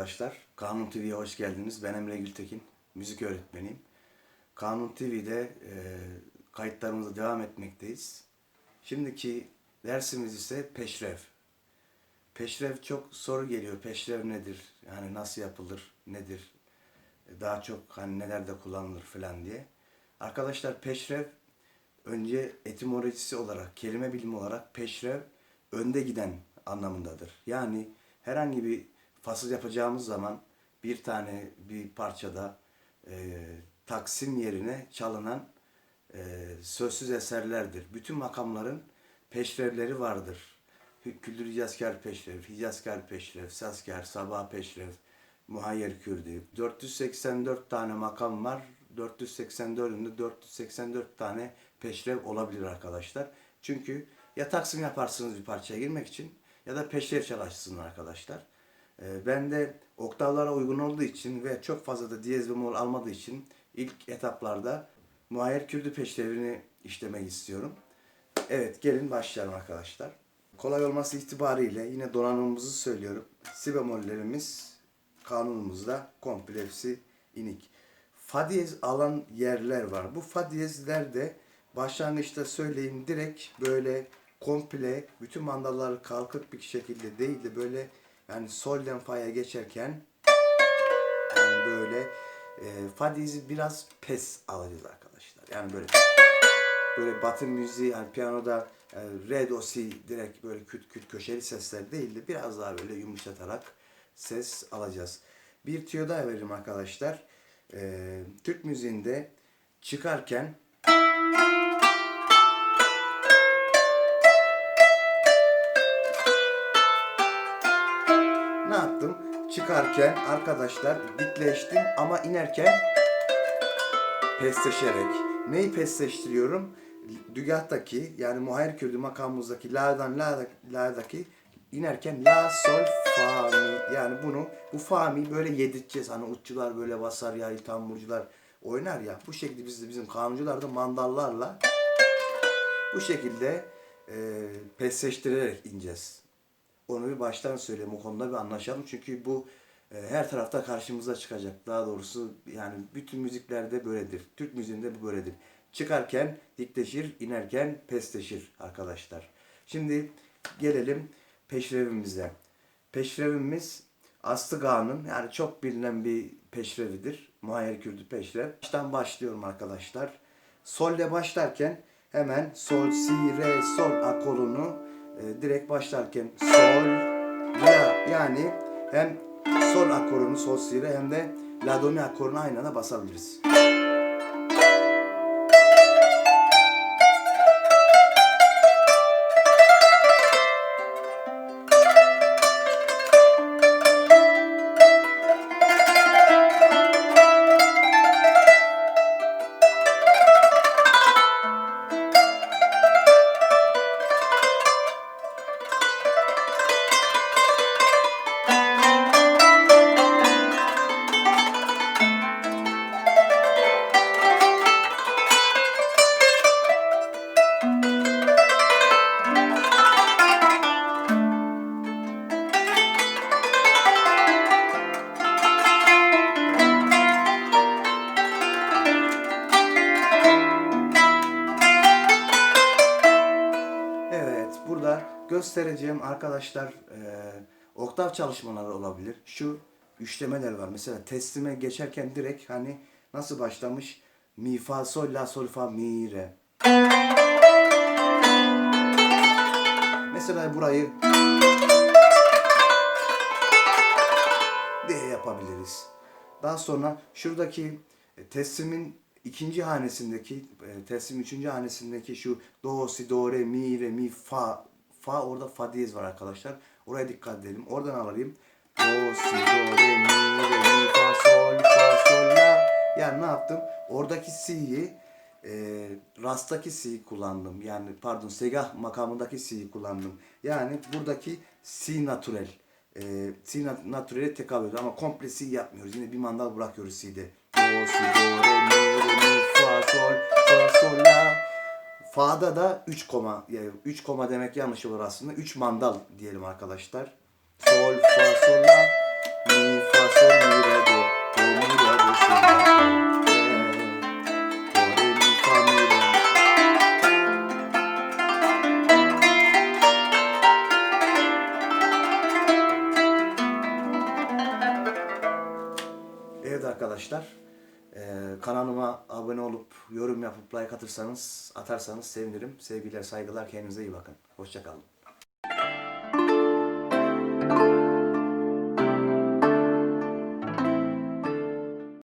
Arkadaşlar. Kanun TV'ye hoş geldiniz. Ben Emre Gültekin, müzik öğretmeniyim. Kanun TV'de e, kayıtlarımıza devam etmekteyiz. Şimdiki dersimiz ise peşrev. Peşrev çok soru geliyor. Peşrev nedir? Yani nasıl yapılır? Nedir? E, Daha çok hani nelerde kullanılır falan diye. Arkadaşlar peşrev önce etimolojisi olarak, kelime bilimi olarak peşrev önde giden anlamındadır. Yani herhangi bir fasıl yapacağımız zaman bir tane bir parçada e, taksim yerine çalınan e, sözsüz eserlerdir. Bütün makamların peşrevleri vardır. Küldür Hicazkar Peşrev, Hicazkar Peşrev, Saskar, Sabah Peşrev, Muhayyer Kürdü. 484 tane makam var. 484'ünde 484 tane peşrev olabilir arkadaşlar. Çünkü ya taksim yaparsınız bir parçaya girmek için ya da peşrev çalışsın arkadaşlar. Ee, Ben de oktavlara uygun olduğu için ve çok fazla da diyez bemol almadığı için ilk etaplarda Muayyer Kürdü peşrevini işlemek istiyorum. Evet gelin başlayalım arkadaşlar. Kolay olması itibariyle yine donanımımızı söylüyorum. Si bemollerimiz kanunumuzda komple hepsi inik. Fa diyez alan yerler var. Bu fa diyezlerde başlangıçta söyleyeyim direkt böyle komple bütün mandalları kalkık bir şekilde değil de böyle yani solden fa'ya geçerken yani böyle e, fa diyezi biraz pes alacağız arkadaşlar. Yani böyle böyle batı müziği yani piyanoda e, re do si direkt böyle küt küt köşeli sesler değil de biraz daha böyle yumuşatarak ses alacağız. Bir tüyo daha veririm arkadaşlar. E, Türk müziğinde çıkarken Çıkarken arkadaşlar dikleştim ama inerken pesleşerek. Neyi pesleştiriyorum? Dügahtaki yani muhayyer kürdü makamımızdaki la'dan la, la'daki inerken la sol fa mi yani bunu bu fa mi böyle yedirteceğiz. Hani uççular böyle basar ya tamburcular oynar ya. Bu şekilde biz de bizim kanuncular da mandallarla bu şekilde e, pesleştirerek ineceğiz. Onu bir baştan söyleyeyim. O konuda bir anlaşalım. Çünkü bu e, her tarafta karşımıza çıkacak. Daha doğrusu yani bütün müziklerde böyledir. Türk müziğinde bu böyledir. Çıkarken dikleşir, inerken pesleşir arkadaşlar. Şimdi gelelim peşrevimize. Peşrevimiz Aslı Kağan'ın yani çok bilinen bir peşrevidir. Muayyer Kürdü peşrev. Baştan başlıyorum arkadaşlar. Sol'le başlarken hemen sol, si, re, sol akorunu e, direkt başlarken sol, la yani hem sol akorunu sol, si, re hem de la, do, mi akorunu aynı anda basabiliriz. Burada göstereceğim arkadaşlar e, oktav çalışmaları olabilir. Şu üçlemeler var. Mesela teslime geçerken direkt hani nasıl başlamış? Mi, fa, sol, la, sol, fa, mi, re. Mesela burayı diye yapabiliriz. Daha sonra şuradaki e, teslimin ikinci hanesindeki, e, teslim üçüncü hanesindeki şu do, si, do, re, mi, re, mi, fa. Fa orada fa diyez var arkadaşlar. Oraya dikkat edelim. Oradan alayım. Do, si, do, re, mi, re, mi, fa, sol, fa, sol, la. Yani ne yaptım? Oradaki si'yi e, rastaki si'yi kullandım. Yani pardon segah makamındaki si'yi kullandım. Yani buradaki si natürel. E, si nat- natürele tekabül ediyor ama komple si yapmıyoruz. Yine bir mandal bırakıyoruz si'de. Do, si, do, re, mi, Fa'da da 3 koma. Yani 3 koma demek yanlış olur aslında. 3 mandal diyelim arkadaşlar. Sol, fa, sol, la. sol mi re do do mi re do si la mi fa mi Evet arkadaşlar, eee, kanalıma abone olup yorum yapıp like atırsanız, atarsanız sevinirim. Sevgiler, saygılar, kendinize iyi bakın. Hoşçakalın.